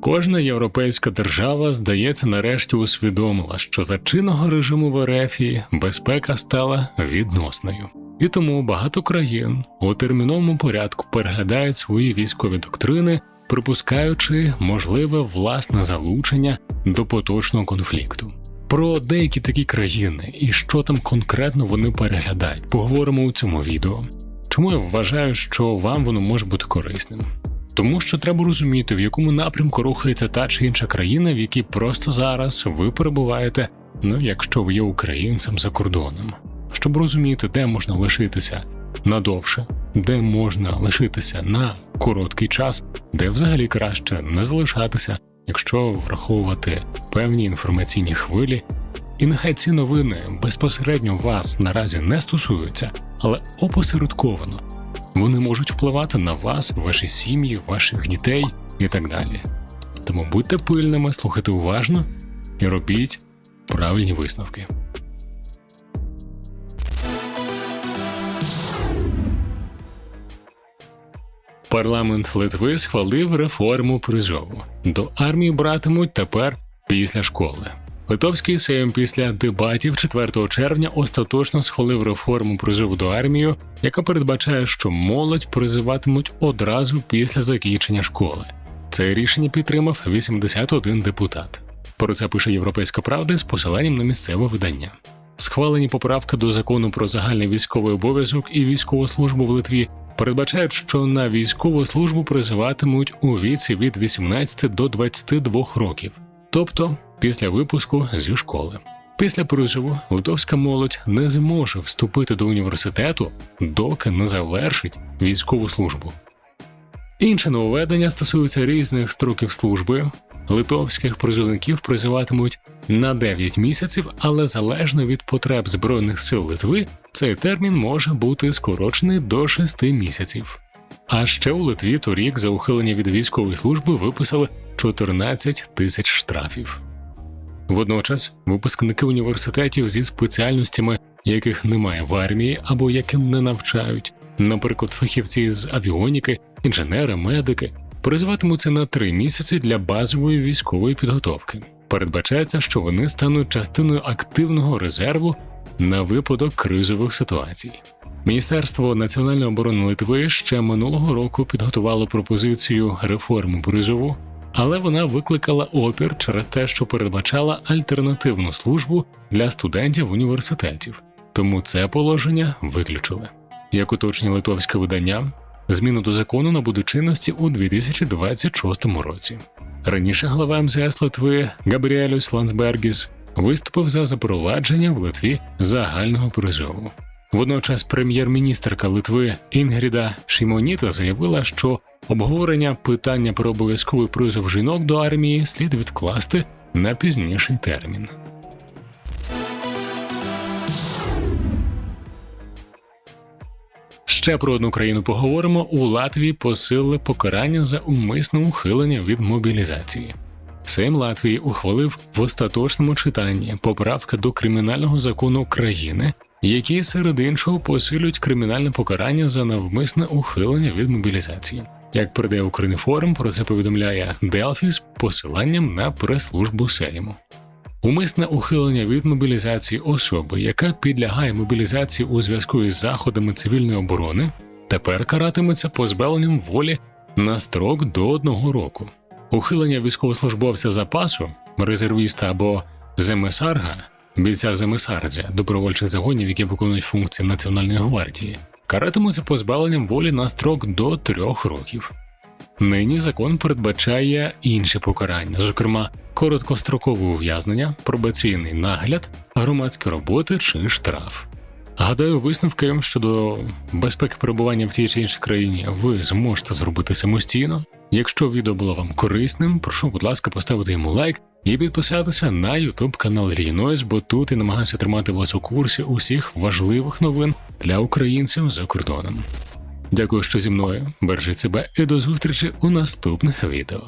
Кожна європейська держава, здається, нарешті усвідомила, що за чинного режиму в Ерефії безпека стала відносною. І тому багато країн у терміновому порядку переглядають свої військові доктрини, припускаючи можливе власне залучення до поточного конфлікту. Про деякі такі країни і що там конкретно вони переглядають, поговоримо у цьому відео. Чому я вважаю, що вам воно може бути корисним? Тому що треба розуміти, в якому напрямку рухається та чи інша країна, в якій просто зараз ви перебуваєте, ну якщо ви є українцем за кордоном, щоб розуміти, де можна лишитися надовше, де можна лишитися на короткий час, де взагалі краще не залишатися, якщо враховувати певні інформаційні хвилі. І нехай ці новини безпосередньо вас наразі не стосуються, але опосередковано вони можуть впливати на вас, ваші сім'ї, ваших дітей і так далі. Тому будьте пильними, слухайте уважно і робіть правильні висновки. Парламент Литви схвалив реформу призову. До армії братимуть тепер після школи. Литовський Сейм після дебатів 4 червня остаточно схвалив реформу призову до армії, яка передбачає, що молодь призиватимуть одразу після закінчення школи. Це рішення підтримав 81 депутат. Про це пише Європейська Правда з посиланням на місцеве видання. Схвалені поправки до закону про загальний військовий обов'язок і військову службу в Литві передбачають, що на військову службу призиватимуть у віці від 18 до 22 років, тобто після випуску зі школи. Після призову литовська молодь не зможе вступити до університету, доки не завершить військову службу. Інше нововведення стосується різних строків служби. Литовських призовників призиватимуть на 9 місяців, але залежно від потреб Збройних сил Литви, цей термін може бути скорочений до 6 місяців. А ще у Литві торік за ухилення від військової служби виписали 14 тисяч штрафів. Водночас випускники університетів зі спеціальностями, яких немає в армії або яким не навчають, наприклад, фахівці з авіоніки, інженери, медики, призиватимуться на три місяці для базової військової підготовки. Передбачається, що вони стануть частиною активного резерву на випадок кризових ситуацій. Міністерство національної оборони Литви ще минулого року підготувало пропозицію реформи призову, але вона викликала опір через те, що передбачала альтернативну службу для студентів університетів, тому це положення виключили. Як уточнює литовське видання, зміну до закону набуде чинності у 2026 році. Раніше глава МЗС Литви Габріелюс Лансбергіс виступив за запровадження в Литві загального призову. Водночас прем'єр-міністрка Литви Інгріда Шімоніта заявила, що обговорення питання про обов'язковий призов жінок до армії слід відкласти на пізніший термін. Ще про одну країну поговоримо. У Латвії посилили покарання за умисне ухилення від мобілізації. Сейм Латвії ухвалив в остаточному читанні поправки до кримінального закону країни, які серед іншого посилюють кримінальне покарання за навмисне ухилення від мобілізації. Як передає Укрінформ, про це повідомляє Делфі з посиланням на прес-службу Сейму. Умисне ухилення від мобілізації особи, яка підлягає мобілізації у зв'язку із заходами цивільної оборони, тепер каратиметься позбавленням волі на строк до одного року. Ухилення військовослужбовця запасу, резервіста або земесарга, бійця земесардзя, добровольчих загонів, які виконують функції Національної гвардії, каратимуться позбавленням волі на строк до трьох років. Нині закон передбачає інші покарання, зокрема короткострокове ув'язнення, пробаційний нагляд, громадські роботи чи штраф. Гадаю, висновки щодо безпеки перебування в тій чи іншій країні ви зможете зробити самостійно. Якщо відео було вам корисним, прошу, будь ласка, поставити йому лайк і підписатися на YouTube канал Рінойс, бо тут я намагаюся тримати вас у курсі усіх важливих новин для українців за кордоном. Дякую, що зі мною. Бережіть себе і до зустрічі у наступних відео.